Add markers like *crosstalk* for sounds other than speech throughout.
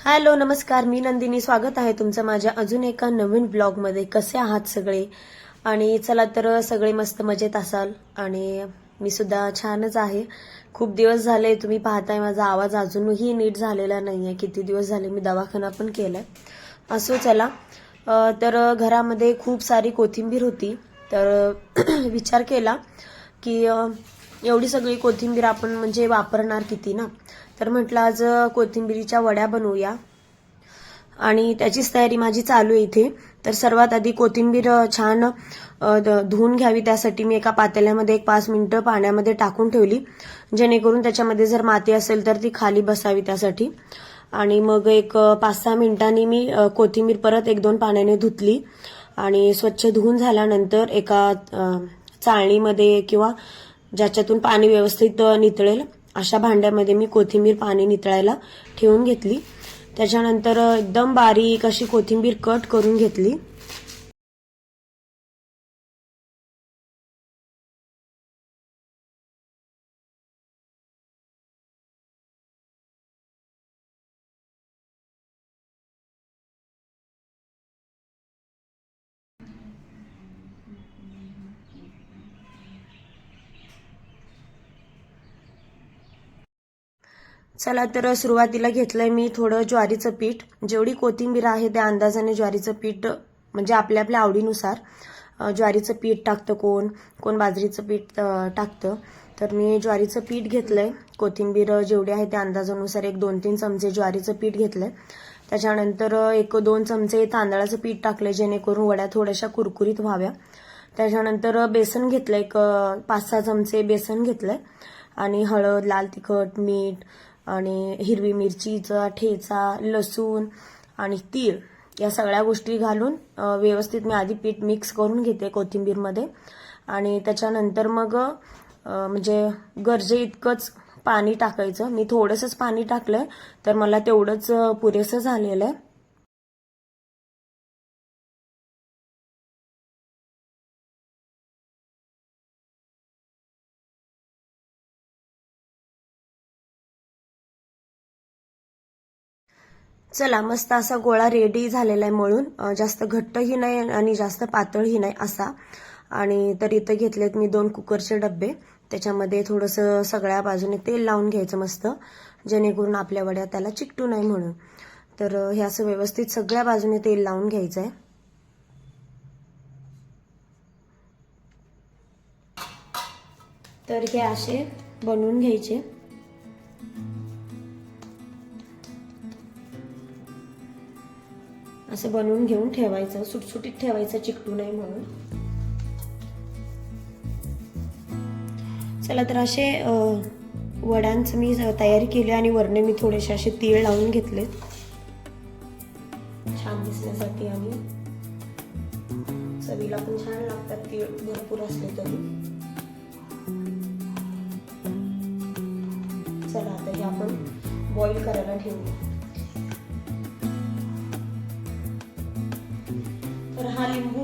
Hello नमस्कार. मी नंदिनी. स्वागत आहे तुमचं माझ्या अजून एका नवीन ब्लॉगमध्ये. कसे आहात सगळे? आणि चला तर सगळे मस्त मजेत असाल. आणि मी सुद्धा छानच आहे. खूप दिवस झाले तुम्ही पाहताय माझा आवाज अजूनही नीट झालेला नाही आहे किती दिवस झाले मी दवाखाना पण केलाय. असो चला. तर घरामध्ये खूप सारी कोथिंबीर होती. तर *clears throat* विचार केला की एवढी सगळी कोथिंबीर आपण म्हणजे वापरणार किती ना? तर म्हटलं आज कोथिंबीरीच्या वड्या बनवूया. आणि त्याचीच तयारी माझी चालू आहे इथे. तर सर्वात आधी कोथिंबीर छान धुवून घ्यावी. त्यासाठी मी एका पातेल्यामध्ये एक पाच मिनिटं पाण्यामध्ये टाकून ठेवली. जेणेकरून त्याच्यामध्ये जर माती असेल तर ती खाली बसावी त्यासाठी. आणि मग एक पाच सहा मिनिटांनी मी कोथिंबीर परत एक दोन पाण्याने धुतली. आणि स्वच्छ धुवून झाल्यानंतर एका चाळणीमध्ये किंवा ज्याच्यातून पाणी व्यवस्थित नितळेल अशा भांड्यामध्ये मी कोथिंबीर पाणी नितळायला ठेवून घेतली. त्याच्यानंतर एकदम बारीक अशी कोथिंबीर कट करून घेतली. चला तर सुरुवातीला घेतलंय मी थोडं ज्वारीचं पीठ. जेवढी कोथिंबीर आहे त्या अंदाजाने ज्वारीचं पीठ म्हणजे आपल्या आपल्या आवडीनुसार ज्वारीचं पीठ टाकतं कोण कोण बाजरीचं पीठ टाकतं. तर मी ज्वारीचं पीठ घेतलंय. कोथिंबीर जेवढी आहे त्या अंदाजानुसार एक दोन तीन चमचे ज्वारीचं पीठ घेतलंय. त्याच्यानंतर एक दोन चमचे तांदळाचं पीठ टाकलंय जेणेकरून वड्या थोड्याशा कुरकुरीत व्हाव्या. त्याच्यानंतर बेसन घेतलं एक पाच सहा चमचे बेसन घेतलंय. आणि हळद लाल तिखट मीठ आणि हिरवी मिरचीचा ठेचा लसूण आणि तीळ या सगळ्या गोष्टी घालून व्यवस्थित मी आधी पीठ मिक्स करून घेते कोथिंबीरमध्ये. आणि त्याच्यानंतर मग म्हणजे गरजे इतकंच पाणी टाकायचं. मी थोडंसंच पाणी टाकलंय तर मला तेवढंच पुरेसं झालेलं आहे. चला मस्त असा गोळा रेडी झालेला आहे मळून. जास्त घट्टही नाही आणि जास्त पातळही नाही असा. आणि तर इथं घेतलेत मी दोन कुकरचे डब्बे त्याच्यामध्ये थोडंसं सगळ्या बाजूने तेल लावून घ्यायचं मस्त जेणेकरून आपल्या वड्या त्याला चिकटू नाही म्हणून. तर हे असं व्यवस्थित सगळ्या बाजूने तेल लावून घ्यायचं आहे तर हे असे बनवून घ्यायचे. असं बनवून घेऊन ठेवायचं सुटसुटीत ठेवायचं चिकटू नाही म्हणून. चला तर असे वड्यांचं मी तयारी केली आणि वरणे मी थोडेसे असे तीळ लावून घेतले. छान दिसण्यासाठी आणि चवीला पण छान लागतात तीळ भरपूर असले तरी. चला आता हे आपण बॉईल करायला ठेवू.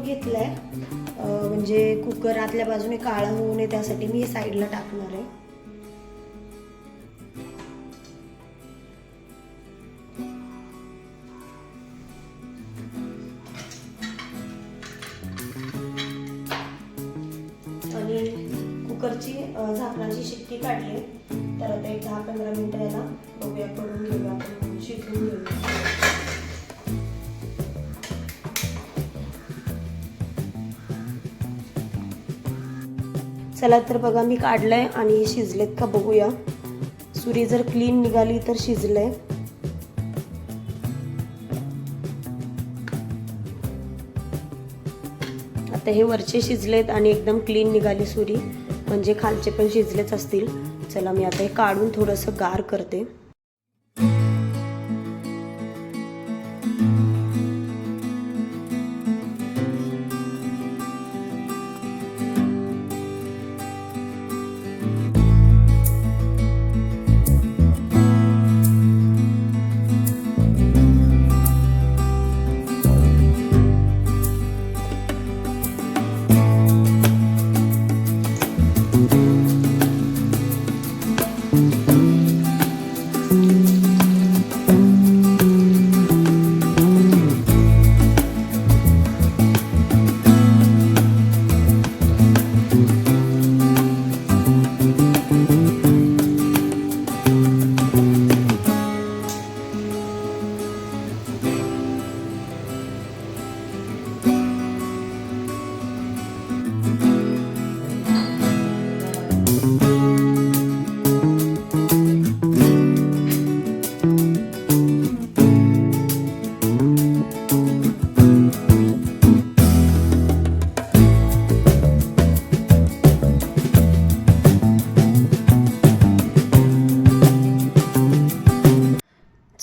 घेतलं आहे म्हणजे कुकर आतल्या बाजूने काळं होऊ नये त्यासाठी मी साईडला टाकणार आहे. आणि कुकरची झाकणाची शिट्टी काढली तर आता एक दहा पंधरा मिनिटं याला बघूया करून घेऊया आपण शिकून घेऊया. चला तर बघा मी काढलंय आणि हे शिजलेत का बघूया. सुरी जर क्लीन निघाली तर शिजलंय. आता हे वरचे शिजलेत आणि एकदम क्लीन निघाली सुरी. म्हणजे खालचे पण शिजलेच असतील. चला मी आता हे काढून थोडंसं गार करते.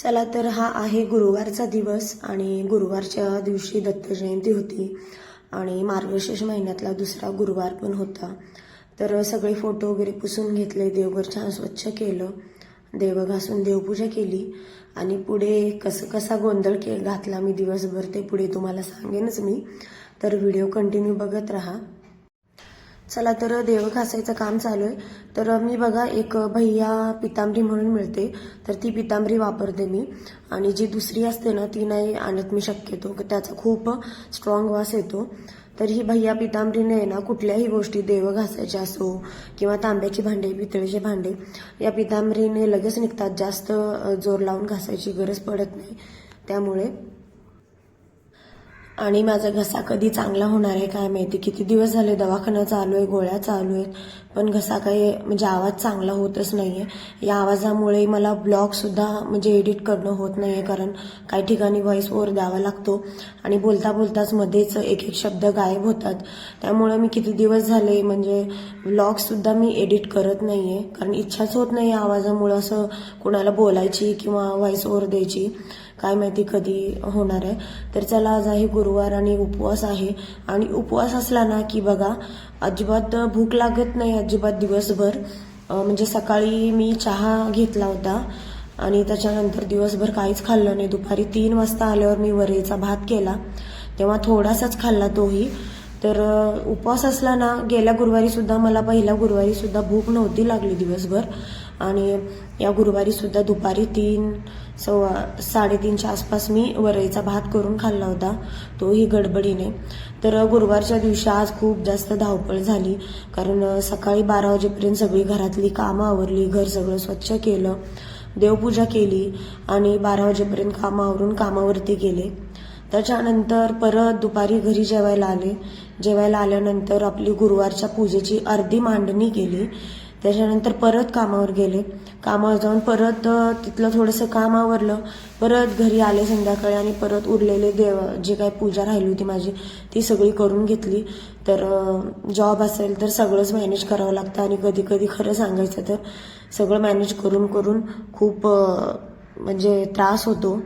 चला तर हा आहे गुरुवारचा दिवस आणि गुरुवारच्या दिवशी दत्त जयंती होती आणि मार्गशीर्ष महिन्यातला दुसरा गुरुवार पण होता. तर सगळे फोटो वगैरे पुसून घेतले देवघर छान स्वच्छ केलं देव घासून देवपूजा केली आणि पुढे कसं कसा गोंधळ के घातला मी दिवसभर ते पुढे तुम्हाला सांगेनच मी. तर व्हिडिओ कंटिन्यू बघत राहा. चला तर देव घासायचं काम चालू आहे. तर मी बघा एक भैया पितांबरी म्हणून मिळते. तर ती पितांबरी वापरते मी. आणि जी दुसरी असते ना ती नाही आणत मी शक्यतो. त्याचा खूप स्ट्रॉंग वास येतो. तर ही भैया पितांबरीने आहे ना कुठल्याही गोष्टी देव घासायच्या असो किंवा तांब्याची भांडे पितळेचे भांडे या पितांबरीने लगेच निघतात. जास्त जोर लावून घासायची गरज पडत नाही. त्यामुळे आणि माझा घसा कधी चांगला होणार आहे काय माहिती? किती दिवस झाले दवाखाना चालू आहे गोळ्या चालू आहेत पण घसा काही म्हणजे आवाज चांगला होतच नाही आहे या आवाजामुळे मला ब्लॉगसुद्धा म्हणजे एडिट करणं होत नाही आहे कारण काही ठिकाणी व्हॉइस ओवर द्यावा लागतो आणि बोलता बोलताच मध्येच एक एक शब्द गायब होतात. त्यामुळे मी किती दिवस झाले म्हणजे ब्लॉगसुद्धा मी एडिट करत नाही आहे कारण इच्छाच होत नाही या असं कुणाला बोलायची किंवा व्हॉइस ओवर द्यायची. काय माहिती कधी होणार आहे. तर चला आज आहे गुरुवार आणि उपवास आहे. आणि उपवास असला ना की बघा अजिबात भूक लागत नाही अजिबात दिवसभर. म्हणजे सकाळी मी चहा घेतला होता. आणि त्याच्यानंतर दिवसभर काहीच खाल्लं नाही. दुपारी तीन वाजता आल्यावर मी वरेचा भात केला. तेव्हा थोडासाच खाल्ला तोही. तर उपवास असला ना गेल्या गुरुवारी सुद्धा मला पहिल्या गुरुवारी सुद्धा भूक नव्हती लागली दिवसभर. आणि या गुरुवारी सुद्धा दुपारी तीन सव्वा साडेतीनच्या आसपास मी वरईचा भात करून खाल्ला होता तोही गडबडीने. तर गुरुवारच्या दिवशी आज खूप जास्त धावपळ झाली कारण सकाळी बारा वाजेपर्यंत सगळी घरातली कामं आवरली घर सगळं स्वच्छ केलं देवपूजा केली आणि बारा वाजेपर्यंत कामं आवरून कामावरती गेले. त्याच्यानंतर परत दुपारी घरी जेवायला आले. जेवायला आल्यानंतर आपली गुरुवारच्या पूजेची अर्धी मांडणी केली. त्याच्यानंतर परत कामावर गेले. कामावर जाऊन परत तिथलं थोडंसं काम आवरलं. परत घरी आले संध्याकाळी आणि परत उरलेले देव जी काही पूजा राहिली होती माझी ती सगळी करून घेतली. तर जॉब असेल तर सगळंच मॅनेज करावं लागतं आणि कधी कधी खरं सांगायचं तर सगळं मॅनेज करून करून खूप म्हणजे त्रास होतो.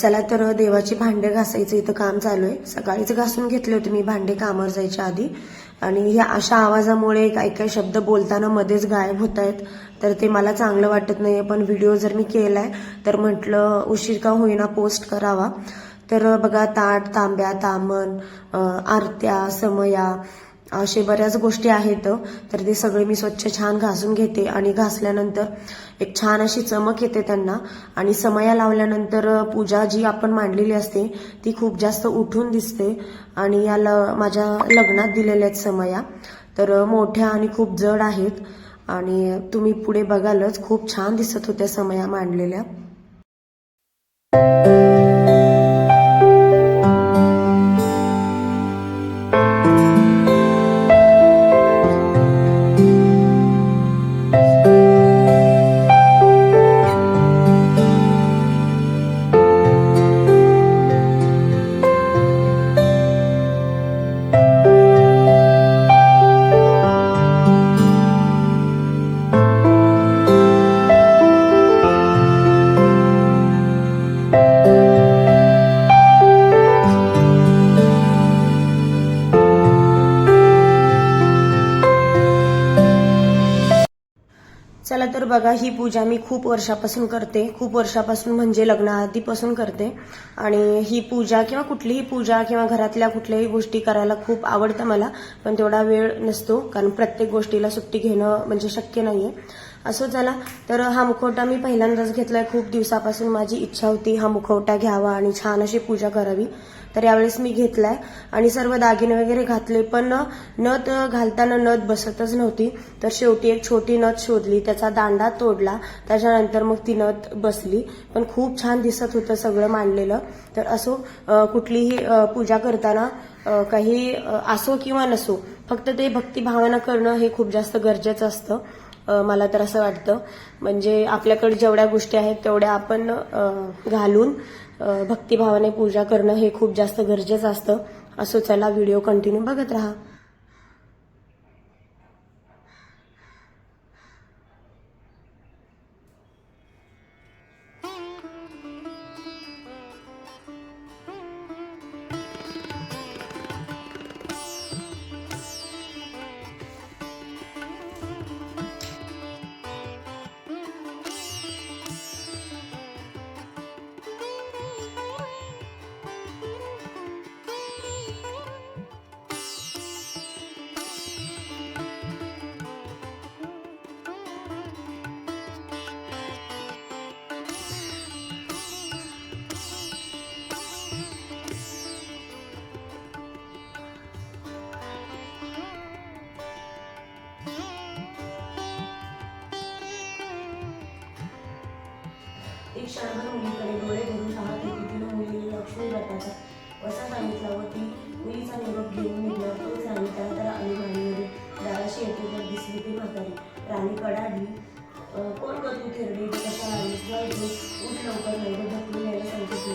चला तर देवाची भांडे घासायचं इथं काम चालू आहे सकाळीच घासून घेतले होते मी भांडे कामावर जायच्या आधी. आणि ह्या अशा आवाजामुळे काही काही शब्द बोलताना मध्येच गायब होत आहेत तर ते मला चांगलं वाटत नाही पण व्हिडिओ जर मी केलाय तर म्हटलं उशीर का होईना पोस्ट करावा? तर बघा ताट तांब्या तामण आरत्या समया असे बऱ्याच गोष्टी आहेत तर ते सगळे मी स्वच्छ छान घासून घेते आणि घासल्यानंतर एक छान अशी चमक येते त्यांना. आणि समया लावल्यानंतर पूजा जी आपण मांडलेली असते ती खूप जास्त उठून दिसते. आणि या ल माझ्या लग्नात दिलेल्या आहेत समया. तर मोठ्या आणि खूप जड आहेत. आणि तुम्ही पुढे बघालच खूप छान दिसत होत्या समया मांडलेल्या. बघा ही पूजा मी खूप वर्षापासून करते. खूप वर्षापासून म्हणजे लग्नाआधीपासून करते. आणि ही पूजा किंवा कुठलीही पूजा किंवा घरातल्या कुठल्याही गोष्टी करायला खूप आवडतं मला पण तेवढा वेळ नसतो कारण प्रत्येक गोष्टीला सुट्टी घेणं म्हणजे शक्य नाहीये. असं झाला तर हा मुखवटा मी पहिल्यांदाच घेतलाय. खूप दिवसापासून माझी इच्छा होती हा मुखवटा घ्यावा आणि छान अशी पूजा करावी. तर यावेळेस मी घेतलाय. आणि सर्व दागिने वगैरे घातले पण नथ घालताना नथ बसतच नव्हती. तर शेवटी एक छोटी नथ शोधली त्याचा दांडा तोडला त्याच्यानंतर मग ती नथ बसली. पण खूप छान दिसत होतं सगळं मांडलेलं. तर असो कुठलीही पूजा करताना काही असो किंवा नसो फक्त ते भक्तिभावना करणं हे खूप जास्त गरजेचं असतं. मला तर असं वाटतं. म्हणजे आपल्याकडे जेवढ्या गोष्टी आहेत तेवढ्या आपण घालून भक्तिभावाने पूजा करणं हे खूप जास्त गरजेचं असतं. असो चला व्हिडिओ कंटिन्यू बघत राहा. क्षणभर मुलीकडे डोळे भरून पाहत होती. तिनं मुलीने लक्ष्मी व्रताचा वसा सांगितला व ती मुलीचा निरोप घेऊन निघणार तो सांगितला तर आली माणीवरी दाराशी येते तर दिसली ती म्हातारी. राणी कडाडली कोण ग थेरडी कशा आलीस जाय तू उठ लवकर नाही तर ढकलून यायला सांगितली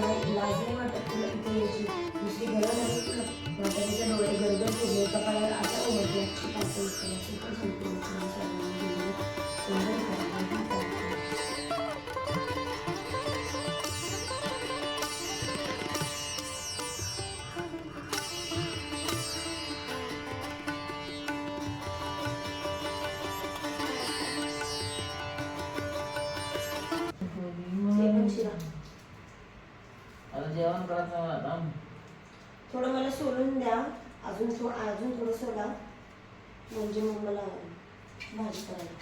नाही लाज वाटत तुला इथे यायची. दुसरी गरज नाही तुला म्हातारीचे डोळे गरगर फिरले कपाळावर आता उमटली. आजची पातळी जेवण करायचं मला आता थोडं मला सोलून द्या. अजून थो अजून थोडं सोडा. म्हणजे मग मला भाजी करायला.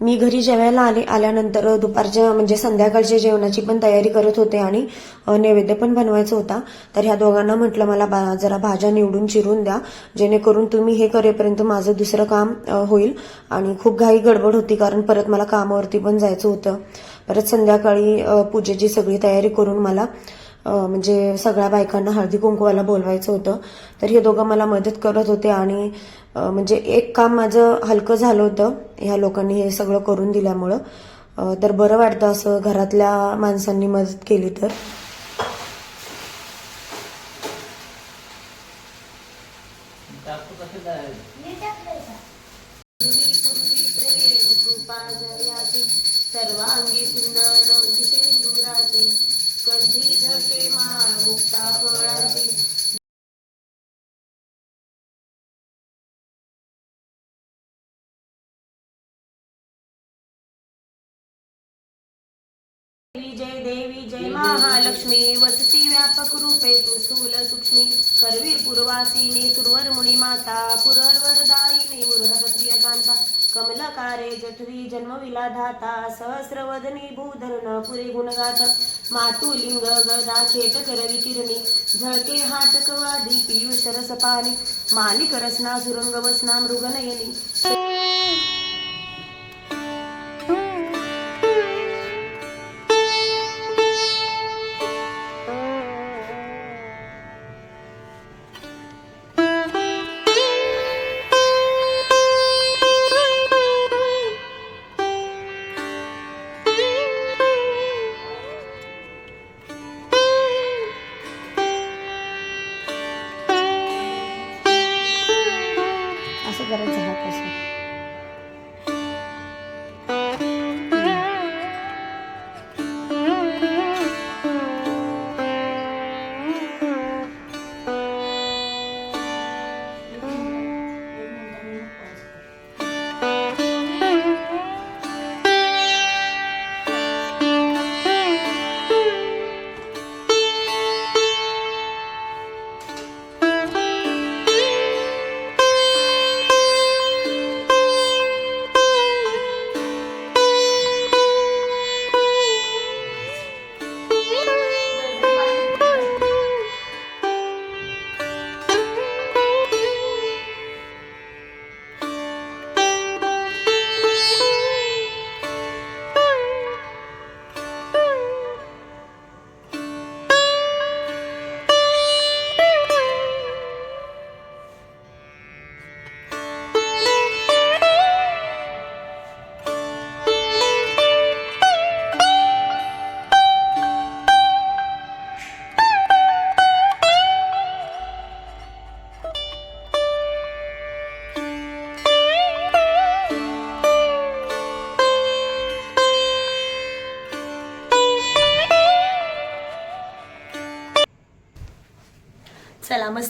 मी घरी जेवायला आले आल्यानंतर दुपारच्या म्हणजे संध्याकाळच्या जेवणाची पण तयारी करत होते आणि नैवेद्य पण बनवायचा होता. तर ह्या दोघांना म्हटलं मला बा- जरा भाज्या निवडून चिरून द्या. जेणेकरून तुम्ही हे करेपर्यंत माझं दुसरं काम होईल. आणि खूप घाई गडबड होती कारण परत मला कामावरती पण जायचं होतं. परत संध्याकाळी पूजेची सगळी तयारी करून मला म्हणजे सगळ्या बायकांना हळदी कुंकवाला बोलवायचं होतं. तर हे दोघं मला मदत करत होते आणि म्हणजे एक काम माझं हलकं झालं होतं. ह्या लोकांनी हे सगळं करून दिल्यामुळं. तर बरं वाटतं असं घरातल्या माणसांनी मदत केली तर. जय देवी जय महालक्ष्मी। वसती व्यापक रूपे तू स्थूल सूक्ष्मी। करवीर पूर्वासिनी सुरवर मुनी माता पुरहर वरदायिनी मुरहर प्रियकांता। कमलकारे जठरी जन्मविला धाता सहस्रवदनी भूधरण पुरे गुणगात। मातुलिंग गदा खेट कर विकिरणी। झळके हात कवादी पियुष रस पाणी मालिक रसना सुरंग वसना मृगनयनी।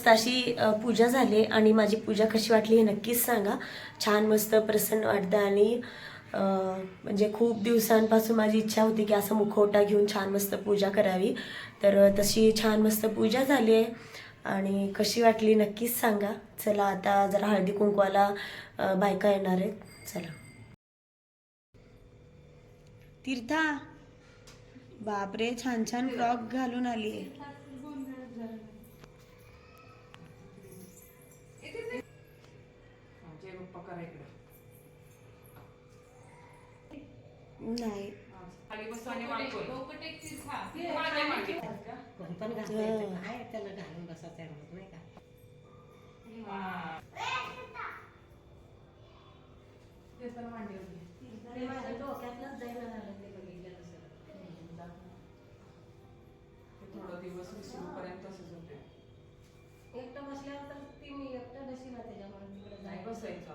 मस्त अशी पूजा झाली आणि माझी पूजा कशी वाटली हे नक्कीच सांगा. छान मस्त प्रसन्न वाटतं आणि म्हणजे खूप दिवसांपासून माझी इच्छा होती की असं मुखवटा घेऊन छान मस्त पूजा करावी. तर तशी छान मस्त पूजा झाली आहे आणि कशी वाटली नक्कीच सांगा. चला आता जरा हळदी कुंकवाला बायका येणार आहेत. चला. तीर्था बापरे छान छान फ्रॉक घालून आली आहे नाही पण काय त्याला घालून बसायचं नाही का ते माझ्या डोक्यातनंच जाईना झालं ते बघितलं नसेल. थोडा दिवस विसरूपर्यंत तसंच होते एकटं बसल्यावर तर ती मी एकटं बसी ना त्याच्यामुळे तिकडे जायचं बसायचं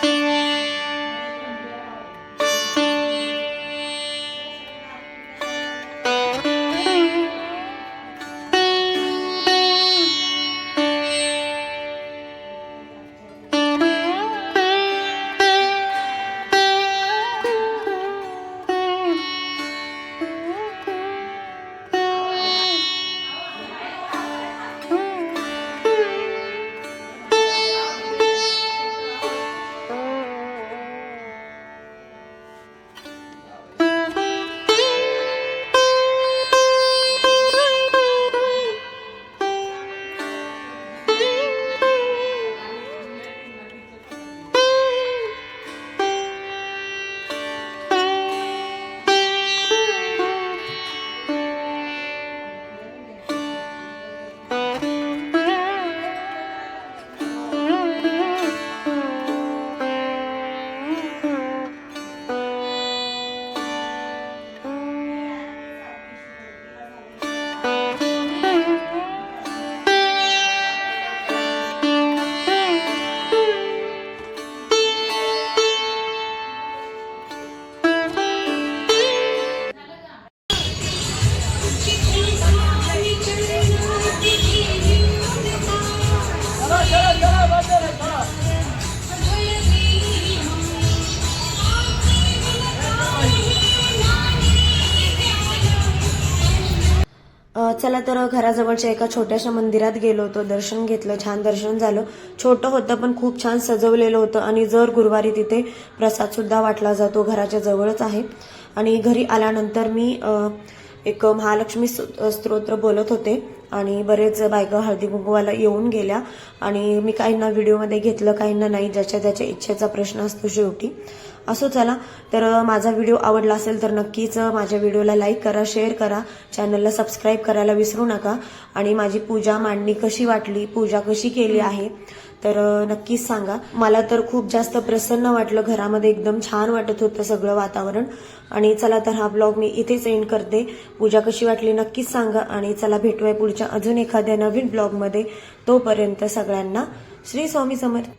जवळच्या एका छोट्याशा मंदिरात गेलो होतो. दर्शन घेतलं छान दर्शन झालं. छोटं होतं पण खूप छान सजवलेलं होतं आणि जर गुरुवारी तिथे प्रसाद सुद्धा वाटला जातो घराच्या जवळच आहे. आणि घरी आल्यानंतर मी अ, एक महालक्ष्मी स्तोत्र बोलत होते आणि बरेच बायका हळदी कुंकवाला येऊन गेल्या आणि मी काहींना व्हिडिओमध्ये घेतलं काहींना नाही ज्याच्या त्याच्या इच्छेचा प्रश्न असतो शेवटी. असो चला तर माझा व्हिडिओ आवडला असेल तर नक्कीच माझ्या व्हिडिओला लाईक करा शेअर करा चॅनलला सबस्क्राईब करायला विसरू नका. आणि माझी पूजा मांडणी कशी वाटली पूजा कशी केली आहे तर नक्कीच सांगा. मला तर खूप जास्त प्रसन्न वाटलं. घरामध्ये एकदम छान वाटत होतं सगळं वातावरण. आणि चला तर हा ब्लॉग मी इथेच एंड करते. पूजा कशी वाटली नक्कीच सांगा. आणि चला भेटूया पुढच्या अजून एखाद्या नवीन ब्लॉगमध्ये. तोपर्यंत सगळ्यांना श्री स्वामी समर्थ.